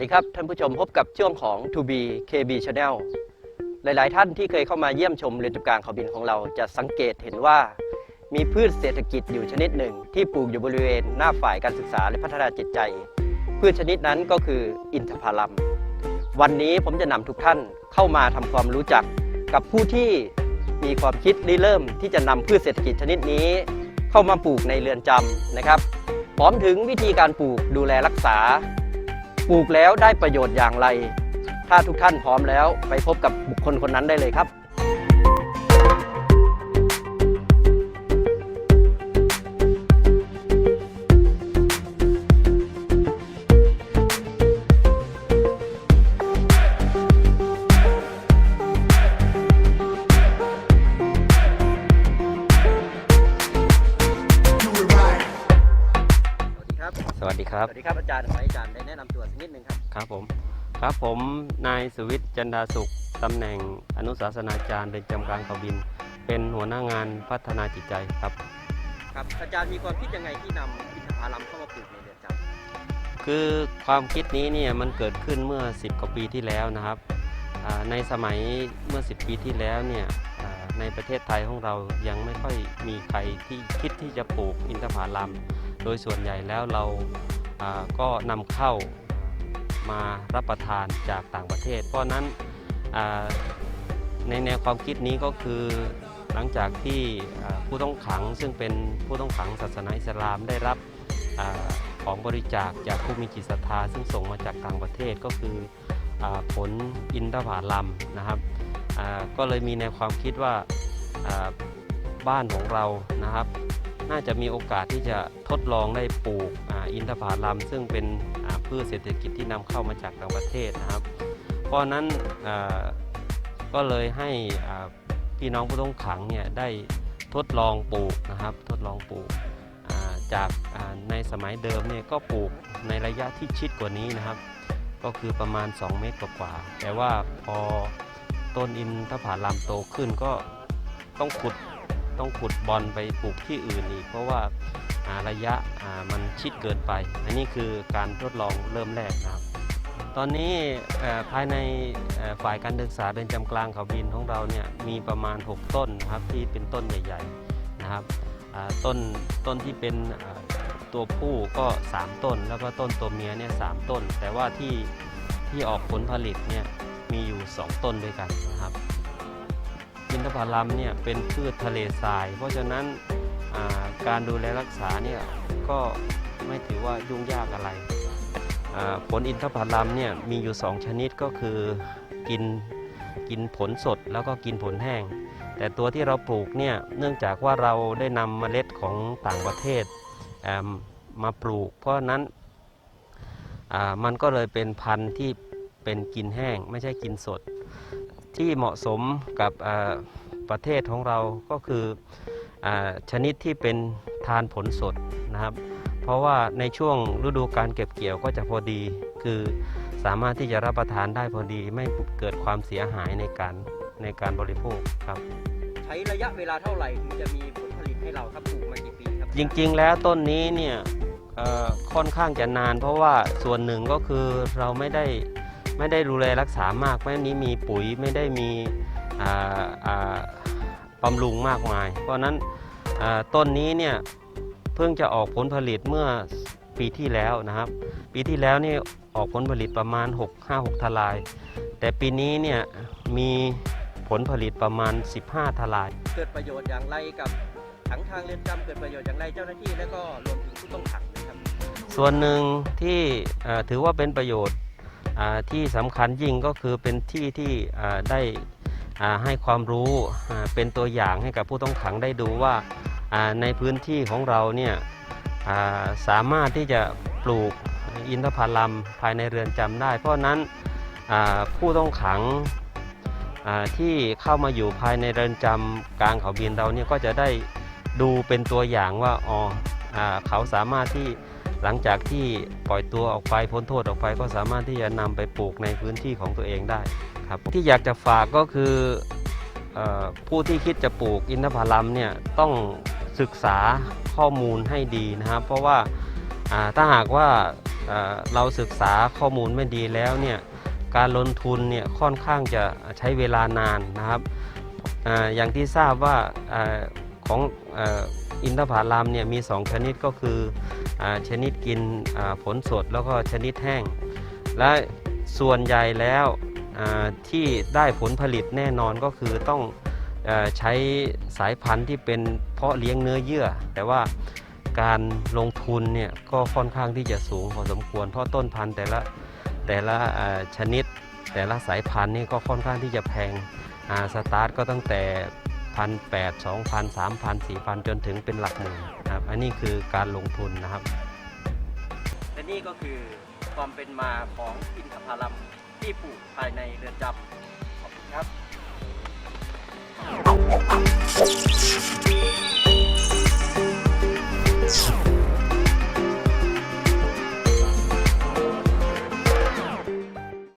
ดีครับ ท่านผู้ชมพบกับช่วงของ To Be KB Channel หลาย ๆ ท่านที่เคยเข้ามาเยี่ยมชมเรือนจำกลางเขาบินของเราจะสังเกตเห็นว่า มีพืชเศรษฐกิจอยู่ชนิดหนึ่ง ที่ปลูกอยู่บริเวณหน้าฝ่ายการศึกษาและพัฒนาจิตใจ พืชชนิดนั้นก็คืออินทผลัม วันนี้ผมจะนำทุกท่านเข้ามาทำความรู้จัก กับผู้ที่มีความคิดริเริ่มที่จะนำพืชเศรษฐกิจชนิดนี้ เข้ามาปลูกในเรือนจำนะครับพร้อมถึงวิธีการปลูกดูแลรักษา ปลูกแล้วได้ประโยชน์อย่างไร ถ้าทุกท่านพร้อมแล้วไปพบกับบุคคลคนนั้นได้เลยครับ สวัสดีครับ สวัสดีครับอาจารย์ขอให้อาจารย์ได้แนะนำตัวสักนิดหนึ่งครับ ครับผม ครับผมนายสุวิทย์จันดาสุขตำแหน่งอนุสาสนาจารย์เรือนจำกลางเขาบิน เป็นหัวหน้างานพัฒนาจิตใจครับ ครับ อาจารย์มีความคิดยังไงที่นำอินทผลัมเข้ามาปลูกในเรือนจำคือความคิดนี้เนี่ยมันเกิดขึ้นเมื่อ 10 กว่าปีที่แล้วนะครับอ่าในสมัยเมื่อ 10 ปีที่แล้วเนี่ยอ่าในประเทศไทยของเรายังไม่ค่อยมีใครที่คิดที่จะปลูกอินทผลัมโดยส่วนใหญ่แล้วเราก็นำเข้ามารับประทานจากต่างประเทศ เพราะนั้นในแนวความคิดนี้ก็คือหลังจากที่ผู้ต้องขังซึ่งเป็นผู้ต้องขังศาสนาอิสลามได้รับอของบริจาคจากผู้มีจิตศรัทธาซึ่งส่งมาจากต่างประเทศก็คืออผลอินทผลัมนะครับก็เลยมีแนวความคิดว่าบ้านของเรานะครับ น่าจะมีโอกาสที่จะทดลองได้ปลูกออินทผลัมซึ่งเป็นพืชเศรษฐกิจที่นำเข้ามาจากต่างประเทศนะครับ เพราะนั้นก็เลยให้พี่น้องผู้ต้องขังเนี่ยได้ทดลองปลูกนะครับ ทดลองปลูกจากในสมัยเดิมเนี่ยก็ปลูกในระยะที่ชิดกว่านี้นะครับ ก็คือประมาณ 2 เมตรกว่าแต่ว่าพอต้นอินทผลัมโตขึ้นก็ต้องขุด ต้องขุดบอลไปปลูกที่อื่นอีก เพราะว่าระยะมันชิดเกินไป อันนี้คือการทดลองเริ่มแรกนะครับ ตอนนี้ภายในฝ่ายการศึกษาเรือนจำกลางเขาบินของเราเนี่ยมีประมาณ 6 ต้นนะครับที่เป็นต้นใหญ่ๆนะครับต้นต้นที่เป็นตัวผู้ก็ 3 ต้น แล้วก็ต้นตัวเมียเนี่ยสามต้น แต่ว่าที่ที่ออกผลผลิตเนี่ยมีอยู่ 2 ต้นด้วยกันนะครับ อินทผลัมเนี่ยเป็นพืชทะเลทราย เพราะฉะนั้นาการดูแลรักษาเนี่ยก็ไม่ถือว่ายุ่งยากอะไร ผลอินทผลัมเนี่ยมีอยู่ 2 ชนิดก็คือกินกินผลสดแล้วก็กินผลแห้ง แต่ตัวที่เราปลูกเนี่ยเนื่องจากว่าเราได้นำเมล็ดของต่างประเทศมาปลูก เพราะนั้นมันก็เลยเป็นพันธุ์ที่เป็นกินแห้งไม่ใช่กินสด ที่เหมาะสมกับอ่าประเทศของเราก็คืออาชนิดที่เป็นทานผลสดนะครับ เพราะว่าในช่วงฤดูการเก็บเกี่ยวก็จะพอดีคือสามารถที่จะรับประทานได้พอดีไม่เกิดความเสียหายในการในการบริโภคครับ ใช้ระยะเวลาเท่าไหร่ถึงจะมีผลผลิตให้เราครับปลูกมากี่ปีครับ จริง ๆ แล้วต้นนี้เนี่ยเอ่อค่อนข้างจะนาน เพราะว่าส่วนหนึ่งก็คือเราไม่ได้ ไม่ได้ดูแลรักษามากไม่นี้มีปุ๋ยไม่ได้มีอ่าอ่าบำรุงมากมาย เพราะฉะนั้นอ่าต้นนี้เนี่ยเพิ่งจะออกผลผลิตเมื่อปีที่แล้วนะครับ ปีที่แล้วนี่ออกผลผลิตประมาณ 6 5 6ทลาย แต่ปีนี้เนี่ยมีผลผลิตประมาณ 15 ทลาย เกิดประโยชน์อย่างไรกับถังทางเรือนจำเกิดประโยชน์อย่างไรเจ้าหน้าที่และก็รวมถึงผู้ต้องขังนะครับ ส่วนหนึ่งที่เอ่อถือว่าเป็นประโยชน์อ่า ที่สำคัญยิ่งก็คือเป็นที่ที่ได้ให้ความรู้เป็นตัวอย่างให้กับผู้ต้องขังได้ดูว่าในพื้นที่ของเราเนี่ยสามารถที่จะปลูกอินทผลัมภายในเรือนจำได้ เพราะนั้นผู้ต้องขังที่เข้ามาอยู่ภายในเรือนจำกลางเขาบินเราเนี่ยก็จะได้ดูเป็นตัวอย่างว่าอ๋อเขาสามารถที่ หลังจากที่ปล่อยตัวออกไปพ้นโทษออกไปก็สามารถที่จะนำไปปลูกในพื้นที่ของตัวเองได้ครับที่อยากจะฝากก็คืออผู้ที่คิดจะปลูกอินทผลัมเนี่ยต้องศึกษาข้อมูลให้ดีนะครับ เพราะว่าถ้าหากว่าเราศึกษาข้อมูลไม่ดีแล้วเนี่ยการลงทุนเนี่ยค่อนข้างจะใช้เวลานานนะครับออย่างที่ทราบว่าอของอ,อินทผลัมเนี่ยมี 2 ชนิดก็คือ ชนิดกินผลสดแล้วก็ชนิดแห้ง และส่วนใหญ่แล้วที่ได้ผลผลิตแน่นอนก็คือต้องอใช้สายพันธุ์ที่เป็นเพาะเลี้ยงเนื้อเยื่อ แต่ว่าการลงทุนเนี่ยก็ค่อนข้างที่จะสูงพอสมควร เพราะต้นพันธุ์แต่ละแต่ละชนิดแต่ละสายพันธุ์นี่ก็ค่อนข้างที่จะแพงสตาร์ทก็ตั้งแต่ พันแปดสองพันสามพันสี่พันจนถึงเป็นหลักหมื่นนะครับ อันนี้คือการลงทุนนะครับ และนี่ก็คือความเป็นมาของอินทผลัมที่ปลูกภายในเรือนจำขอบคุณครับ